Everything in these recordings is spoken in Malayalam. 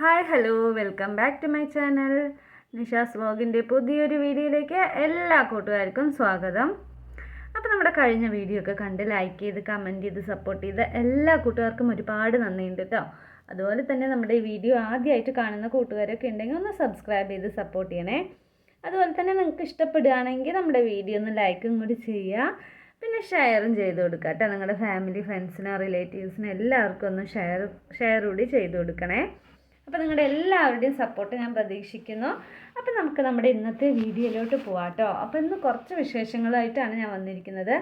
Hi hello welcome back to my channel. Nisha's വ്ലോഗിന്റെ പുതിയൊരു വീഡിയോയിലേക്ക് എല്ലാ കൂട്ടുകാർക്കും സ്വാഗതം. അപ്പോൾ നമ്മുടെ കഴിഞ്ഞ വീഡിയോ ഒക്കെ കണ്ട് ലൈക്ക് ചെയ്ത് കമന്റ് ചെയ്ത് സപ്പോർട്ട് ചെയ്ത് എല്ലാ കൂട്ടുകാർക്കും ഒരുപാട് നന്ദിയുണ്ട് കേട്ടോ അതുപോലെ തന്നെ നമ്മുടെ ഈ വീഡിയോ ആദ്യമായിട്ട് കാണുന്ന കൂട്ടുകാരൊക്കെ ഉണ്ടെങ്കിൽ ഒന്ന് സബ്സ്ക്രൈബ് ചെയ്ത് സപ്പോർട്ട് ചെയ്യണേ. അതുപോലെ തന്നെ നിങ്ങൾക്ക് ഇഷ്ടപ്പെടുകയാണെങ്കിൽ നമ്മുടെ വീഡിയോ ഒന്ന് ലൈക്കും കൂടി ചെയ്യുക. പിന്നെ ഷെയറും ചെയ്ത് കൊടുക്കുക കേട്ടോ നിങ്ങളുടെ ഫാമിലി ഫ്രണ്ട്സിനോ റിലേറ്റീവ്സിനോ എല്ലാവർക്കും ഒന്ന് ഷെയർ ഷെയർ കൂടി ചെയ്ത് കൊടുക്കണേ. അപ്പോൾ നിങ്ങളുടെ എല്ലാവരുടെയും സപ്പോർട്ട് ഞാൻ പ്രതീക്ഷിക്കുന്നു. അപ്പോൾ നമുക്ക് നമ്മുടെ ഇന്നത്തെ വീഡിയോയിലോട്ട് പോവാം കേട്ടോ അപ്പോൾ ഇന്ന് കുറച്ച് വിശേഷങ്ങളായിട്ടാണ് ഞാൻ വന്നിരിക്കുന്നത്.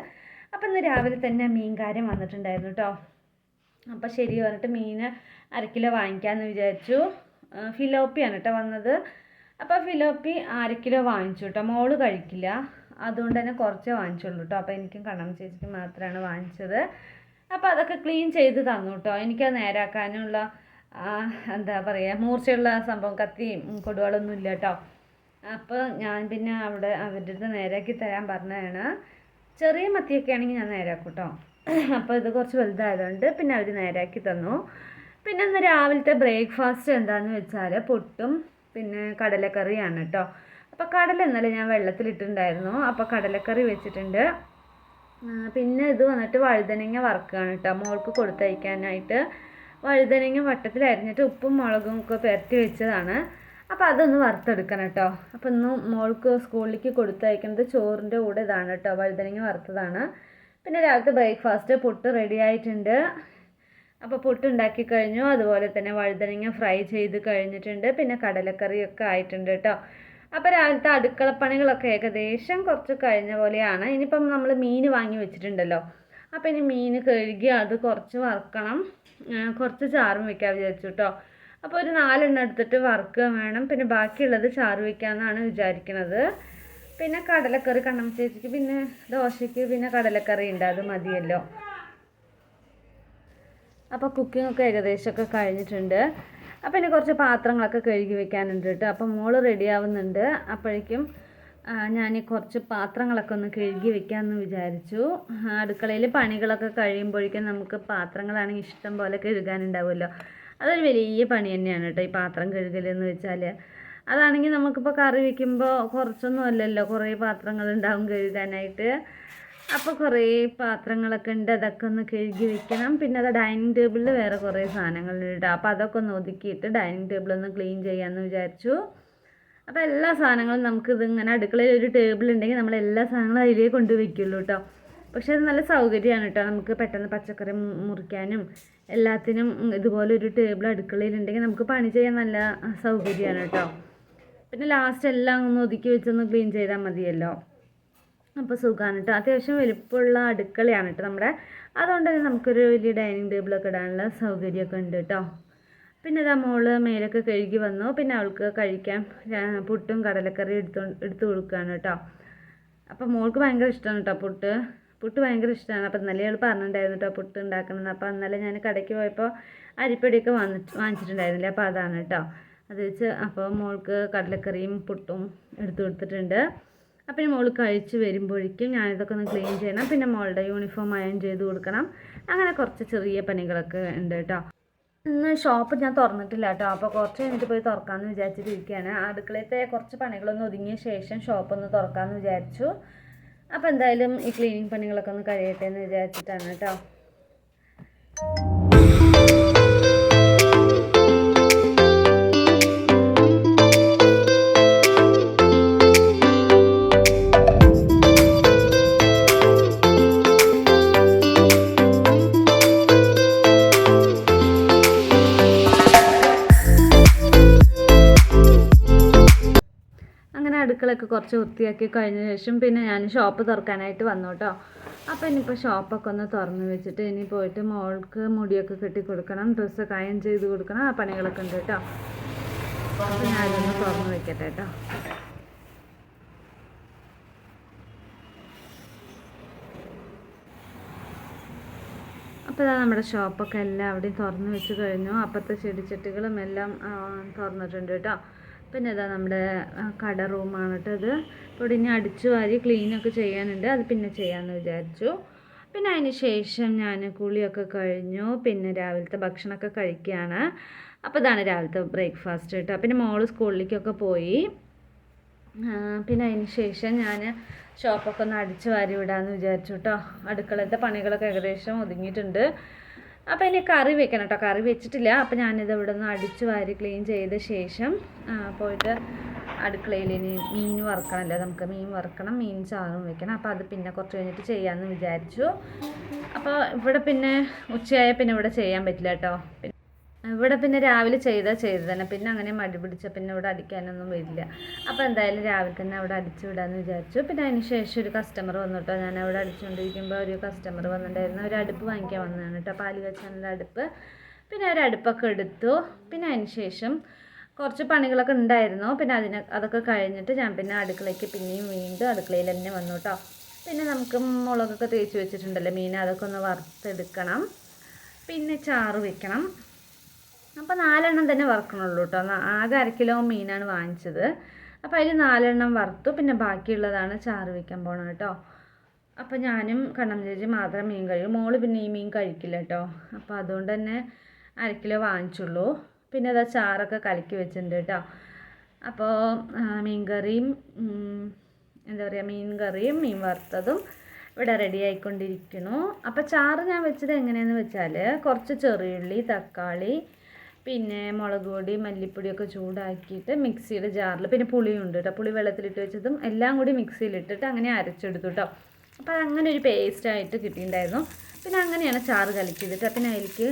അപ്പോൾ ഇന്ന് രാവിലെ തന്നെ മീൻകാരൻ വന്നിട്ടുണ്ടായിരുന്നു കേട്ടോ അപ്പോൾ ശരി പറഞ്ഞിട്ട് മീൻ അരക്കിലോ കിലോ വാങ്ങിക്കാമെന്ന് വിചാരിച്ചു. ഫിലോപ്പിയാണ് കേട്ടോ വന്നത്. അപ്പോൾ ഫിലോപ്പി അരക്കിലോ കിലോ വാങ്ങിച്ചു കേട്ടോ മോൾ കഴിക്കില്ല. അതുകൊണ്ട് തന്നെ കുറച്ചേ വാങ്ങിച്ചുള്ളൂ കേട്ടോ അപ്പോൾ എനിക്കും കണ്ണം ചേച്ചിക്ക് മാത്രമാണ് വാങ്ങിച്ചത്. അപ്പോൾ അതൊക്കെ ക്ലീൻ ചെയ്ത് തന്നു കേട്ടോ എനിക്കത് നേരാക്കാനുള്ള എന്താ പറയുക മൂർച്ചയുള്ള സംഭവം. കത്തിയും കൊടുവാളൊന്നും ഇല്ല കേട്ടോ അപ്പോൾ ഞാൻ പിന്നെ അവിടെ അവരുടെ അടുത്ത് നേരാക്കി തരാൻ പറഞ്ഞതാണ്. ചെറിയ മത്തിയൊക്കെ ആണെങ്കിൽ ഞാൻ നേരാക്കും കേട്ടോ അപ്പോൾ ഇത് കുറച്ച് വലുതായതുകൊണ്ട് പിന്നെ അവർ നേരാക്കി തന്നു. പിന്നെ ഇന്ന് രാവിലത്തെ ബ്രേക്ക്ഫാസ്റ്റ് എന്താണെന്ന് വെച്ചാൽ പൊട്ടും പിന്നെ കടലക്കറിയാണ് കേട്ടോ അപ്പോൾ കടല ഇന്നലെ ഞാൻ വെള്ളത്തിലിട്ടുണ്ടായിരുന്നു അപ്പോൾ കടലക്കറി വെച്ചിട്ടുണ്ട്. പിന്നെ ഇത് വന്നിട്ട് വഴുതനങ്ങ വറുക്കുകയാണ് കേട്ടോ മോൾക്ക് കൊടുത്തയക്കാനായിട്ട് വഴുതനങ്ങ വട്ടത്തിൽ അരിഞ്ഞിട്ട് ഉപ്പും മുളകും ഒക്കെ പുരട്ടി വെച്ചതാണ്. അപ്പോൾ അതൊന്ന് വറുത്തെടുക്കണം കേട്ടോ. അപ്പോൾ ഇന്ന് മോൾക്ക് സ്കൂളിലേക്ക് കൊടുത്തയക്കുന്നത് ചോറിന്റെ കൂടെ ഇതാണ് കേട്ടോ. വഴുതനങ്ങ വറുത്തതാണ്. പിന്നെ രാവിലത്തെ ബ്രേക്ക്ഫാസ്റ്റ് പുട്ട് റെഡി ആയിട്ടുണ്ട്. അപ്പോൾ പുട്ട് ഉണ്ടാക്കി കഴിഞ്ഞു. അതുപോലെ തന്നെ വഴുതനങ്ങ ഫ്രൈ ചെയ്ത് കഴിഞ്ഞിട്ടുണ്ട്. പിന്നെ കടലക്കറിയൊക്കെ ആയിട്ടുണ്ട് കേട്ടോ. അപ്പോൾ രാവിലത്തെ അടുക്കളപ്പണികളൊക്കെ ഏകദേശം കുറച്ച് കഴിഞ്ഞ പോലെയാണ്. ഇനിയിപ്പം നമ്മൾ മീൻ വാങ്ങി വെച്ചിട്ടുണ്ടല്ലോ. അപ്പോൾ ഇനി മീൻ കഴുകി അത് കുറച്ച് വറുക്കണം. കുറച്ച് ചാറും വെക്കാ വിചാരിച്ചു കേട്ടോ അപ്പോൾ ഒരു നാലെണ്ണം എടുത്തിട്ട് വറുക്കുക വേണം. പിന്നെ ബാക്കിയുള്ളത് ചാറ് വയ്ക്കാമെന്നാണ് വിചാരിക്കുന്നത് പിന്നെ കടലക്കറി കണ്ണം ചേച്ചിക്ക് പിന്നെ ദോശയ്ക്ക് പിന്നെ കടലക്കറി ഉണ്ട്. അത് മതിയല്ലോ. അപ്പോൾ കുക്കിംഗ് ഒക്കെ ഏകദേശമൊക്കെ കഴിഞ്ഞിട്ടുണ്ട്. അപ്പോൾ ഇനി കുറച്ച് പാത്രങ്ങളൊക്കെ കഴുകി വെക്കാനുണ്ട് കേട്ടോ. അപ്പോൾ മോൾ റെഡിയാവുന്നുണ്ട് അപ്പോഴേക്കും ഞാൻ കുറച്ച് പാത്രങ്ങളൊക്കെ ഒന്ന് കഴുകി വെക്കാമെന്ന് വിചാരിച്ചു. അടുക്കളയിൽ പണികളൊക്കെ കഴിയുമ്പോഴേക്കും നമുക്ക് പാത്രങ്ങളാണെങ്കിൽ ഇഷ്ടം പോലെ കഴുകാനുണ്ടാവുമല്ലോ. അതൊരു വലിയ പണി തന്നെയാണ് കേട്ടോ ഈ പാത്രം കഴുകലെന്ന് വെച്ചാൽ അതാണെങ്കിൽ നമുക്കിപ്പോൾ കറി വയ്ക്കുമ്പോൾ കുറച്ചൊന്നും അല്ലല്ലോ കുറേ പാത്രങ്ങളുണ്ടാവും കഴുകാനായിട്ട്. അപ്പോൾ കുറേ പാത്രങ്ങളൊക്കെ ഉണ്ട് അതൊക്കെ ഒന്ന് കഴുകി വെക്കണം. പിന്നെ അത് ഡൈനിങ് ടേബിളിൽ വേറെ കുറേ സാധനങ്ങളുണ്ട്. അപ്പോൾ അതൊക്കെ ഒന്ന് ഒതുക്കിയിട്ട് ഡൈനിങ് ടേബിൾ ഒന്ന് ക്ലീൻ ചെയ്യാമെന്ന് വിചാരിച്ചു. അപ്പോൾ എല്ലാ സാധനങ്ങളും നമുക്ക് ഇതിങ്ങനെ അടുക്കളയിൽ ഒരു ടേബിൾ ഉണ്ടെങ്കിൽ നമ്മൾ എല്ലാ സാധനങ്ങളും അതിലേ കൊണ്ട് വെക്കുള്ളൂ കേട്ടോ പക്ഷേ അത് നല്ല സൗകര്യമാണ് കേട്ടോ നമുക്ക് പെട്ടെന്ന് പച്ചക്കറി മുറിക്കാനും എല്ലാത്തിനും ഇതുപോലെ ഒരു ടേബിൾ അടുക്കളയിൽ ഉണ്ടെങ്കിൽ നമുക്ക് പണി ചെയ്യാൻ നല്ല സൗകര്യമാണ് കേട്ടോ പിന്നെ ലാസ്റ്റ് എല്ലാം ഒന്ന് ഒതുക്കി വെച്ചൊന്ന് ക്ലീൻ ചെയ്താൽ മതിയല്ലോ. അപ്പോൾ സുഖമാണ് കേട്ടോ അത്യാവശ്യം വലിപ്പമുള്ള അടുക്കളയാണ് കേട്ടോ നമ്മുടെ. അതുകൊണ്ട് തന്നെ നമുക്കൊരു വലിയ ഡൈനിങ് ടേബിളൊക്കെ ഇടാനുള്ള സൗകര്യമൊക്കെ ഉണ്ട് കേട്ടോ പിന്നെ ഇതാ മോൾ മേലൊക്കെ കഴുകി വന്നു. പിന്നെ അവൾക്ക് കഴിക്കാൻ പുട്ടും കടലക്കറി എടുത്തു എടുത്തു കൊടുക്കുകയാണ് കേട്ടോ. അപ്പോൾ മോൾക്ക് ഭയങ്കര ഇഷ്ടമാണ് കേട്ടോ പുട്ട്. പുട്ട് ഭയങ്കര ഇഷ്ടമാണ്. അപ്പോൾ ഇന്നലെ അവൾ പറഞ്ഞിട്ടുണ്ടായിരുന്നു കേട്ടോ പുട്ട് ഉണ്ടാക്കണമെന്ന്. അപ്പോൾ ഇന്നലെ ഞാൻ കടയ്ക്ക് പോയപ്പോൾ അരിപ്പൊടിയൊക്കെ വന്നിട്ട് വാങ്ങിച്ചിട്ടുണ്ടായിരുന്നില്ലേ? അപ്പോൾ അതാണ് കേട്ടോ. അത് വെച്ച് അപ്പോൾ മോൾക്ക് കടലക്കറിയും പുട്ടും എടുത്തു കൊടുത്തിട്ടുണ്ട്. അപ്പം മോൾ കഴിച്ച് വരുമ്പോഴേക്കും ഞാനിതൊക്കെ ഒന്ന് ക്ലീൻ ചെയ്യണം. പിന്നെ മോളുടെ യൂണിഫോം അയൺ ചെയ്ത് കൊടുക്കണം. അങ്ങനെ കുറച്ച് ചെറിയ പണികളൊക്കെ ഉണ്ട് കേട്ടോ. ഇന്ന് ഷോപ്പ് ഞാൻ തുറന്നിട്ടില്ല കേട്ടോ. അപ്പോൾ കുറച്ച് കഴിഞ്ഞിട്ട് പോയി തുറക്കാമെന്ന് വിചാരിച്ചിട്ടിരിക്കുകയാണ് അടുക്കളത്തെ കുറച്ച് പണികളൊന്ന് ഒതുങ്ങിയ ശേഷം ഷോപ്പ് ഒന്ന് തുറക്കാമെന്ന് വിചാരിച്ചു. അപ്പോൾ എന്തായാലും ഈ ക്ലീനിങ് പണികളൊക്കെ ഒന്ന് കഴിയട്ടെ എന്ന് വിചാരിച്ചിട്ടാണ് കേട്ടോ. അങ്ങനെ അടുക്കളയൊക്കെ കുറച്ച് വൃത്തിയാക്കി കഴിഞ്ഞ ശേഷം പിന്നെ ഞാൻ ഷോപ്പ് തുറക്കാനായിട്ട് വന്നു കേട്ടോ. അപ്പോൾ ഇനിയിപ്പോൾ ഷോപ്പൊക്കെ ഒന്ന് തുറന്ന് വെച്ചിട്ട് ഇനി പോയിട്ട് മോൾക്ക് മുടിയൊക്കെ കെട്ടി കൊടുക്കണം ഡ്രസ്സൊക്കെ അയൺ ചെയ്ത് കൊടുക്കണം ആ പണികളൊക്കെ ഉണ്ട് കേട്ടോ. അപ്പോൾ ഞാനൊന്ന് തുറന്ന് വെക്കട്ടെ കേട്ടോ. അപ്പോൾ ഇതാ നമ്മുടെ ഷോപ്പൊക്കെ എല്ലാം അവിടെയും തുറന്ന് വെച്ച് കഴിഞ്ഞു. അപ്പോഴത്തെ ചെടിച്ചട്ടികളും എല്ലാം തുറന്നിട്ടുണ്ട് കേട്ടോ. പിന്നെ ഇതാ നമ്മുടെ കട റൂമാണ് കേട്ടോ ഇത് ഇവിടെ ഇനി അടിച്ചു വാരി ക്ലീനൊക്കെ ചെയ്യാനുണ്ട്. അത് പിന്നെ ചെയ്യാമെന്ന് വിചാരിച്ചു. പിന്നെ അതിന് ശേഷം ഞാൻ കുളിയൊക്കെ കഴിഞ്ഞു. പിന്നെ രാവിലത്തെ ഭക്ഷണമൊക്കെ കഴിക്കുകയാണ്. അപ്പോൾ ഇതാണ് രാവിലത്തെ ബ്രേക്ക്ഫാസ്റ്റ് കേട്ടോ. പിന്നെ മോൾ സ്കൂളിലേക്കൊക്കെ പോയി. പിന്നെ അതിന് ശേഷം ഞാൻ ഷോപ്പൊക്കെ ഒന്ന് അടിച്ച് വാരി വിടാമെന്ന് വിചാരിച്ചു കേട്ടോ. അടുക്കളത്തെ പണികളൊക്കെ ഏകദേശം ഒതുങ്ങിയിട്ടുണ്ട്. അപ്പോൾ ഇനി കറി വെക്കണം കേട്ടോ കറി വെച്ചിട്ടില്ല. അപ്പോൾ ഞാനിത് ഇവിടെ നിന്ന് അടിച്ച് വാരി ക്ലീൻ ചെയ്ത ശേഷം പോയിട്ട് അടുക്കളയിൽ ഇനി മീൻ വറുക്കണമല്ലോ. നമുക്ക് മീൻ വറുക്കണം മീൻ ചാറും വെക്കണം. അപ്പോൾ അത് പിന്നെ കുറച്ച് കഴിഞ്ഞിട്ട് ചെയ്യാമെന്ന് വിചാരിച്ചു. അപ്പോൾ ഇവിടെ പിന്നെ ഉച്ചയായ പിന്നെ ഇവിടെ ചെയ്യാൻ പറ്റില്ല കേട്ടോ ഇവിടെ പിന്നെ രാവിലെ ചെയ്താൽ ചെയ്ത് തന്നെ പിന്നെ അങ്ങനെ മടി പിടിച്ച പിന്നെ ഇവിടെ അടിക്കാനൊന്നും വരില്ല. അപ്പോൾ എന്തായാലും രാവിലെ തന്നെ അവിടെ അടിച്ചു വിടാമെന്ന് വിചാരിച്ചു. പിന്നെ അതിന് ശേഷം ഒരു കസ്റ്റമർ വന്നു കേട്ടോ ഞാൻ അവിടെ അടിച്ചുകൊണ്ടിരിക്കുമ്പോൾ ഒരു കസ്റ്റമർ വന്നിട്ടുണ്ടായിരുന്നു. ഒരു അടുപ്പ് വാങ്ങിക്കാൻ വന്നതാണ് കേട്ടോ. പാൽ കച്ചാനുള്ള അടുപ്പ്. പിന്നെ ഒരു അടുപ്പൊക്കെ എടുത്തു. പിന്നെ അതിന് ശേഷം കുറച്ച് പണികളൊക്കെ ഉണ്ടായിരുന്നു. പിന്നെ അതിന് അതൊക്കെ കഴിഞ്ഞിട്ട് ഞാൻ പിന്നെ അടുക്കളയ്ക്ക് പിന്നെയും വീണ്ടും അടുക്കളയിൽ തന്നെ വന്നു കേട്ടോ. പിന്നെ നമുക്ക് മുളകൊക്കെ തേച്ച് വെച്ചിട്ടുണ്ടല്ലോ മീൻ. അതൊക്കെ ഒന്ന് വറുത്തെടുക്കണം. പിന്നെ ചാറ് വെക്കണം. അപ്പോൾ നാലെണ്ണം തന്നെ വറക്കണുള്ളൂ കേട്ടോ ആകെ അര കിലോ മീനാണ് വാങ്ങിച്ചത്. അപ്പോൾ അതിൽ നാലെണ്ണം വറുത്തു. പിന്നെ ബാക്കിയുള്ളതാണ് ചാറ് വയ്ക്കാൻ പോണത് കേട്ടോ അപ്പോൾ ഞാനും കണ്ണം ചേച്ചി മാത്രം മീൻ കഴിക്കും. മോൾ പിന്നെ ഈ മീൻ കഴിക്കില്ല കേട്ടോ അപ്പോൾ അതുകൊണ്ട് തന്നെ അര കിലോ വാങ്ങിച്ചുള്ളൂ. പിന്നെ അതാ ചാറൊക്കെ കലക്കി വെച്ചിട്ടുണ്ട് കേട്ടോ അപ്പോൾ മീൻ കറിയും എന്താ പറയുക മീൻ കറിയും മീൻ വറുത്തതും ഇവിടെ റെഡി ആയിക്കൊണ്ടിരിക്കുന്നു. അപ്പോൾ ചാറ് ഞാൻ വെച്ചത് എങ്ങനെയാണെന്ന് വെച്ചാൽ കുറച്ച് ചെറിയുള്ളി തക്കാളി പിന്നെ മുളക് പൊടി മല്ലിപ്പൊടിയൊക്കെ ചൂടാക്കിയിട്ട് മിക്സിയുടെ ജാറിൽ പിന്നെ പുളിയുണ്ട് കേട്ടോ. പുളി വെള്ളത്തിലിട്ട് വെച്ചതും എല്ലാം കൂടി മിക്സിയിലിട്ടിട്ട് അങ്ങനെ അരച്ചെടുത്തു കേട്ടോ. അപ്പോൾ അങ്ങനെ ഒരു പേസ്റ്റായിട്ട് കിട്ടിയിട്ടുണ്ടായിരുന്നു. പിന്നെ അങ്ങനെയാണ് ചാറ് കലക്കി ചെയ്തിട്ട് പിന്നെ അതിലേക്ക്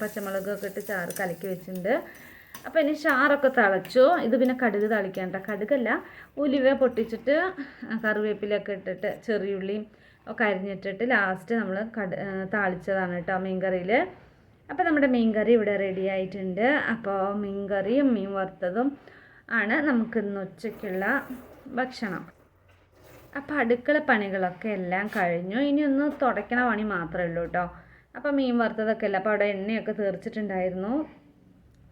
പച്ചമുളക് പച്ചമുളകൊക്കെ ഇട്ട് ചാറ് കലക്കി വെച്ചിട്ടുണ്ട്. അപ്പോൾ ഇനി ചാറൊക്കെ തിളച്ചു. ഇത് പിന്നെ കടുക് തളിക്കാൻ കേട്ടോ. കടുകല്ല ഉലുവ പൊട്ടിച്ചിട്ട് കറിവേപ്പിലൊക്കെ ഇട്ടിട്ട് ചെറിയുള്ളിയും ഒക്കെ അരിഞ്ഞിട്ടിട്ട് ലാസ്റ്റ് നമ്മൾ കട് താളിച്ചതാണ് കേട്ടോ മീൻകറിയിൽ അപ്പോൾ നമ്മുടെ മീൻ കറി ഇവിടെ റെഡി ആയിട്ടുണ്ട്. അപ്പോൾ മീൻ കറിയും മീൻ വറുത്തതും ആണ് നമുക്ക് ഇന്ന് ഉച്ചയ്ക്കുള്ള ഭക്ഷണം. അപ്പോൾ അടുക്കള പണികളൊക്കെ എല്ലാം കഴിഞ്ഞു. ഇനി ഒന്ന് തുടയ്ക്കണ പണി മാത്രമേ ഉള്ളൂ കേട്ടോ അപ്പോൾ മീൻ വറുത്തതൊക്കെ അല്ല. അപ്പോൾ അവിടെ എണ്ണയൊക്കെ തീർച്ചിട്ടുണ്ടായിരുന്നു.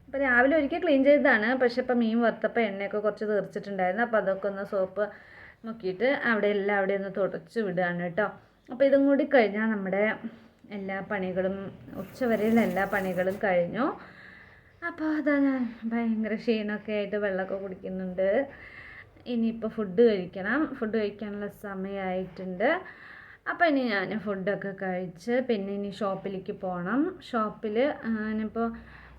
അപ്പോൾ രാവിലെ ഒരിക്കൽ ക്ലീൻ ചെയ്തതാണ്. പക്ഷേ ഇപ്പോൾ മീൻ വറുത്തപ്പോൾ എണ്ണയൊക്കെ കുറച്ച് തീർച്ചിട്ടുണ്ടായിരുന്നു. അപ്പോൾ അതൊക്കെ ഒന്ന് സോപ്പ് മുക്കിയിട്ട് അവിടെ എല്ലാം അവിടെ ഒന്ന് തുടച്ച് വിടുകയാണ് കേട്ടോ അപ്പോൾ ഇതും കൂടി കഴിഞ്ഞാൽ നമ്മുടെ എല്ലാ പണികളും ഉച്ചവരെയുള്ള എല്ലാ പണികളും കഴിഞ്ഞു. അപ്പോൾ അതാ ഞാൻ ഭയങ്കര ക്ഷീണമൊക്കെ ആയിട്ട് വെള്ളമൊക്കെ കുടിക്കുന്നുണ്ട്. ഇനിയിപ്പോൾ ഫുഡ് കഴിക്കണം. ഫുഡ് കഴിക്കാനുള്ള സമയമായിട്ടുണ്ട്. അപ്പോൾ ഇനി ഞാൻ ഫുഡൊക്കെ കഴിച്ച് പിന്നെ ഇനി ഷോപ്പിലേക്ക് പോകണം ഷോപ്പിൽ ഇനിയിപ്പോൾ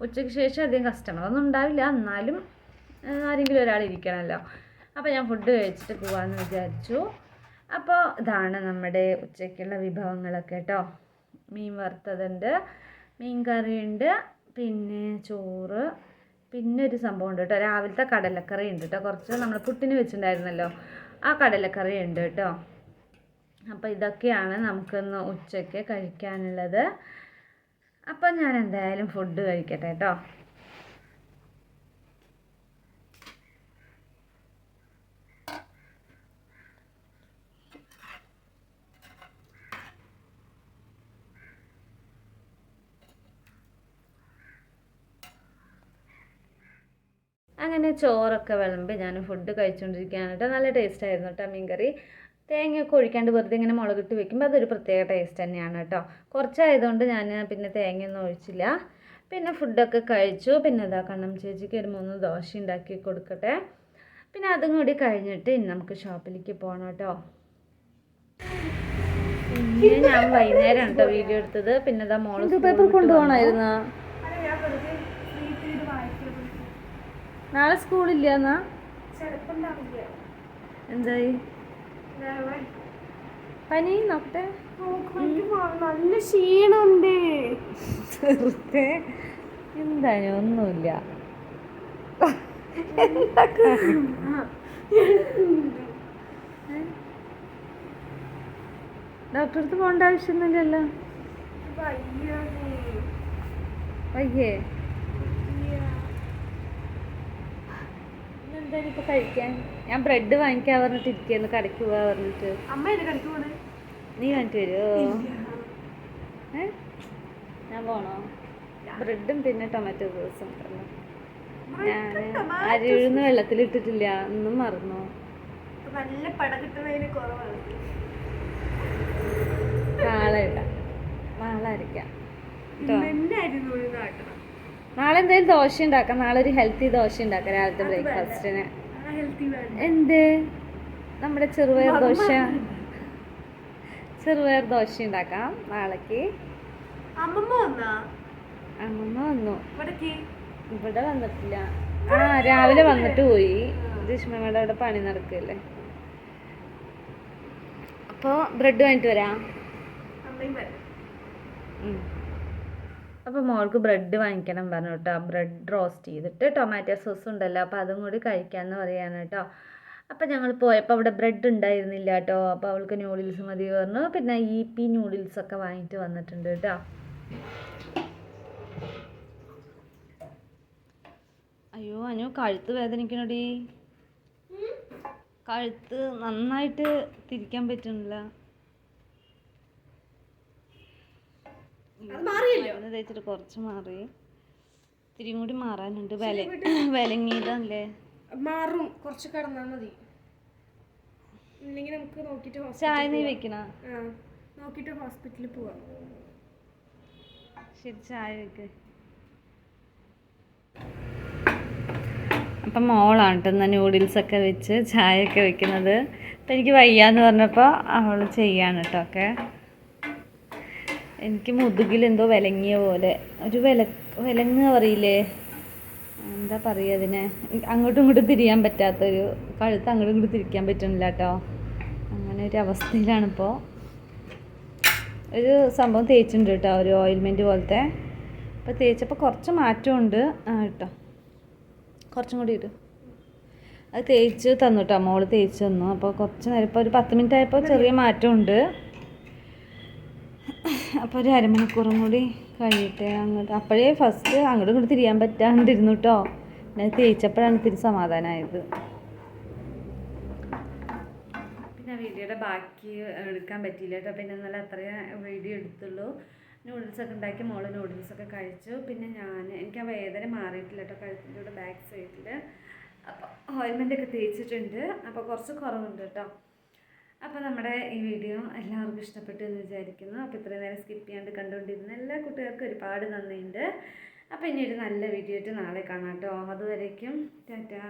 ഉച്ചയ്ക്ക് ശേഷം അധികം കസ്റ്റമറൊന്നും ഉണ്ടാവില്ല. എന്നാലും ആരെങ്കിലും ഒരാൾ ഇരിക്കണമല്ലോ അപ്പോൾ ഞാൻ ഫുഡ് കഴിച്ചിട്ട് പോകാമെന്ന് വിചാരിച്ചു. അപ്പോൾ ഇതാണ് നമ്മുടെ ഉച്ചയ്ക്കുള്ള വിഭവങ്ങളൊക്കെ കേട്ടോ. മീൻ വറുത്തതുണ്ട്. മീൻ കറിയുണ്ട് പിന്നെ ചോറ്. പിന്നെ ഒരു സംഭവം ഉണ്ട് കേട്ടോ. രാവിലത്തെ കടലക്കറി ഉണ്ട് കേട്ടോ. കുറച്ച് നമ്മൾ പുട്ടിന് വെച്ചിട്ടുണ്ടായിരുന്നല്ലോ. ആ കടലക്കറി ഉണ്ട് കേട്ടോ. അപ്പോൾ ഇതൊക്കെയാണ് നമുക്കിന്ന് ഉച്ചയ്ക്ക് കഴിക്കാനുള്ളത്. അപ്പം ഞാൻ എന്തായാലും ഫുഡ് കഴിക്കട്ടെ കേട്ടോ. അങ്ങനെ ചോറൊക്കെ വിളമ്പി ഞാൻ ഫുഡ് കഴിച്ചുകൊണ്ടിരിക്കുകയാണ് കേട്ടോ നല്ല ടേസ്റ്റ് ആയിരുന്നു കേട്ടോ മീൻകറി. തേങ്ങയൊക്കെ ഒഴിക്കാണ്ട് വെറുതെ ഇങ്ങനെ മുളകിട്ട് വെക്കുമ്പോൾ അതൊരു പ്രത്യേക ടേസ്റ്റ് തന്നെയാണ് കേട്ടോ കുറച്ചായതുകൊണ്ട് ഞാൻ പിന്നെ തേങ്ങയൊന്നും ഒഴിച്ചില്ല. പിന്നെ ഫുഡൊക്കെ കഴിച്ചു. പിന്നെ ഇതാ കണ്ണം ചേച്ചിക്ക് ഒരു മൂന്ന് ദോശ ഉണ്ടാക്കി കൊടുക്കട്ടെ. പിന്നെ അതും കൂടി കഴിഞ്ഞിട്ട് ഇനി നമുക്ക് ഷോപ്പിലേക്ക് പോകണം കേട്ടോ പിന്നെ ഞാൻ വൈകുന്നേരം കേട്ടോ വീഡിയോ എടുത്തത്. പിന്നെ ഇതാ മോൾ പേപ്പർ കൊണ്ടുപോകണമായിരുന്നു? നാളെ സ്കൂളില്ല എന്നാ എന്തായി? പനി? നോക്കട്ടെ. നല്ല ക്ഷീണുണ്ട് വെറുതെ എന്താണ് ഒന്നുമില്ല. ഡോക്ടറെ അടുത്ത് പോകേണ്ട ആവശ്യമൊന്നുമില്ലല്ലോ? വയ്യേ? എന്തായാലും ഇപ്പൊ കഴിക്കാൻ? ഞാൻ ബ്രെഡ് വാങ്ങിക്കാൻ പറഞ്ഞിട്ട് ഇരിക്കുന്നു കടയ്ക്ക് പോവാ പറഞ്ഞിട്ട്. അമ്മ പോണേ? നീ വാങ്ങിട്ട് വരുമോ ഏ? ഞാൻ പോണോ? ബ്രെഡും പിന്നെ ടൊമാറ്റോ സോസും ഞാൻ അരി ഉഴുന്ന് വെള്ളത്തിലിട്ടിട്ടില്ല. ഒന്നും മറന്നു. നല്ല പട കിട്ടുന്നതിന് കുറവാണ്. നാളെ ഇടാം നാളെ അരയ്ക്കാം എന്നെ അരി നാട്ടണം നാളെ എന്തായാലും ദോശ ഉണ്ടാക്കാം. നാളെ ഒരു ഹെൽത്തി ദോശ ഉണ്ടാക്കാം രാവിലത്തെ ബ്രേക്ക്ഫാസ്റ്റിന് എന്ത്? നമ്മുടെ ചെറുപയർ ദോശ. ചെറുപയർ ദോശ ഉണ്ടാക്കാം നാളേക്ക്. അമ്മമ്മ വന്നാ? ഇവിടെ വന്നിട്ടില്ല. ആ രാവിലെ വന്നിട്ട് പോയി. ജിഷ്മയുടെ അവിടെ പണി നടക്കല്ലേ അപ്പോൾ ബ്രെഡ് വാങ്ങിട്ട് വരും. അപ്പോൾ മോൾക്ക് ബ്രെഡ് വാങ്ങിക്കണം പറഞ്ഞു കേട്ടോ. ബ്രെഡ് റോസ്റ്റ് ചെയ്തിട്ട് ടൊമാറ്റോ സോസ് ഉണ്ടല്ലോ. അപ്പോൾ അതും കൂടി കഴിക്കാമെന്ന് പറയാണ് കേട്ടോ. അപ്പോൾ ഞങ്ങൾ പോയപ്പോൾ അവിടെ ബ്രെഡ് ഉണ്ടായിരുന്നില്ല കേട്ടോ. അപ്പോൾ അവൾക്ക് നൂഡിൽസ് മതി പറഞ്ഞു. പിന്നെ ഇ പി നൂഡിൽസ് ഒക്കെ വാങ്ങിയിട്ട് വന്നിട്ടുണ്ട് കേട്ടോ. അയ്യോ അനു കഴുത്ത് വേദനിക്കണടി? കഴുത്ത് നന്നായിട്ട് തിരിക്കാൻ പറ്റുന്നില്ല അത് മാറിയല്ലോ മരുന്ന് തേച്ചിട്ട് കുറച്ച് മാറി. ഇത്തിരി കൂടി മാറാനുണ്ട്. വില വിലങ്ങിയതല്ലേ? മാറും. കുറച്ച് കിടന്നാ മതി. ഇല്ലെങ്കിൽ നമുക്ക് നോക്കിയിട്ട് ചായ നീ വെക്കണ? നോക്കിട്ട് നോക്കിയിട്ട് ഹോസ്പിറ്റലിൽ പോവാം. ശരി ചായ വെക്ക്. അപ്പം മോളാണ് കേട്ടോ എന്നാൽ നൂഡിൽസൊക്കെ വെച്ച് ചായയൊക്കെ വെക്കുന്നത്. അപ്പം എനിക്ക് വയ്യാന്ന് പറഞ്ഞപ്പോൾ അവൾ ചെയ്യാണ് കേട്ടോ ഒക്കെ. എനിക്ക് മുതുകിൽ എന്തോ വിലങ്ങിയ പോലെ. ഒരു വില വിലങ്ങുക പറയില്ലേ എന്താ പറയുക അതിനെ? അങ്ങോട്ടും ഇങ്ങോട്ടും തിരിയാൻ പറ്റാത്തൊരു കഴുത്ത് അങ്ങോട്ടും ഇങ്ങോട്ടും തിരിക്കാൻ പറ്റുന്നില്ല കേട്ടോ. അങ്ങനെ ഒരു അവസ്ഥയിലാണിപ്പോൾ ഒരു സംഭവം തേച്ചിട്ടുണ്ട് കേട്ടോ ഒരു ഓയിൽമെന്റ് പോലത്തെ. അപ്പോൾ തേച്ചപ്പോൾ കുറച്ച് മാറ്റമുണ്ട്. ആ കേട്ടോ കുറച്ചും കൂടി ഇടും. അത് തേച്ച് തന്നു കേട്ടോ മോൾ തേച്ച് തന്നു. അപ്പോൾ കുറച്ച് നേരം ഇപ്പോൾ ഒരു പത്ത് മിനിറ്റ് ആയപ്പോൾ ചെറിയ മാറ്റമുണ്ട്. അപ്പോൾ ഒരു അരമണിക്കൂറും കൂടി കഴിയട്ടെ അങ്ങോട്ട് അപ്പോഴേ ഫസ്റ്റ് അങ്ങോട്ടും ഇങ്ങോട്ട് തിരിയാൻ പറ്റാണ്ടിരുന്നു കേട്ടോ ഞാൻ തേച്ചപ്പോഴാണ് ഇത്തിരി സമാധാനമായത് പിന്നെ വീഡിയോയുടെ ബാക്കി എടുക്കാൻ പറ്റിയില്ല കേട്ടോ പിന്നെ ഇന്നലെ അത്രയും വീഡിയോ എടുത്തുള്ളൂ. നൂഡിൽസൊക്കെ ഉണ്ടാക്കി മോൾ നൂഡിൽസൊക്കെ കഴിച്ചു. പിന്നെ ഞാൻ എനിക്ക് ആ വേദന മാറിയിട്ടില്ല കേട്ടോ കഴുത്തിന്റെ ബാക്ക് സൈഡിൽ അപ്പോൾ ഓയിൽമെന്റ് ഒക്കെ തേച്ചിട്ടുണ്ട്. അപ്പോൾ കുറച്ച് കുറവുണ്ട് കേട്ടോ അപ്പോൾ നമ്മുടെ ഈ വീഡിയോ എല്ലാവർക്കും ഇഷ്ടപ്പെട്ടു എന്ന് വിചാരിക്കുന്നു. അപ്പോൾ ഇത്രയും നേരം സ്കിപ്പ് ചെയ്യാണ്ട് കണ്ടുകൊണ്ടിരുന്ന എല്ലാ കുട്ടികൾക്കും ഒരുപാട് നന്ദിയുണ്ട്. അപ്പോൾ ഇനി ഒരു നല്ല വീഡിയോ ആയിട്ട് നാളെ കാണാം കേട്ടോ. അതുവരേക്കും ടാറ്റാ.